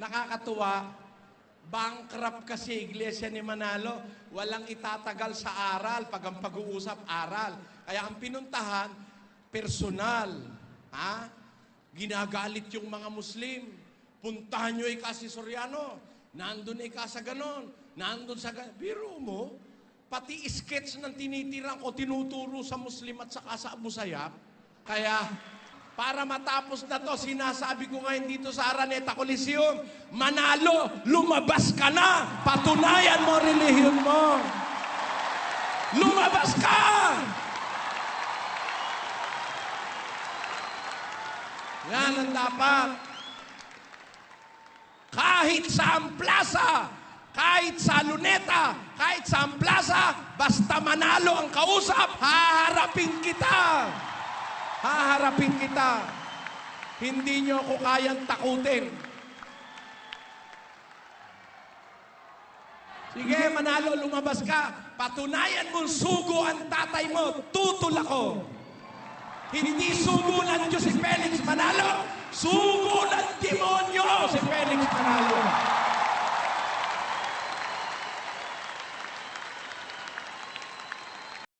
nakakatuwa, bankrupt kasi iglesia ni Manalo. Walang itatagal sa aral pag ang pag-uusap aral. Kaya ang pinuntahan, personal. Ha? Ginagalit yung mga Muslim. Puntahan nyo ika si Soriano. Nandun ika sa ganon. Nandun sa ganon. Biro mo, pati sketch ng tinitirang ko tinuturo sa Muslim at saka sa Abu Sayyaf. Kaya, para matapos na to, sinasabi ko ngayon dito sa Araneta Coliseum, Manalo, lumabas ka na! Patunayan mo relihiyon mo! Lumabas ka! Yan ang dapat. Kahit sa plaza, kahit sa luneta, kahit sa plaza, basta manalo ang kausap, haharapin kita. Haharapin kita. Hindi nyo ako kayang takutin. Sige, manalo, lumabas ka. Patunayan mong sugo ang tatay mo. Tutol ako. Hindi sugo ng Diyos si Felix Manalo. Sugo ng demonyo si.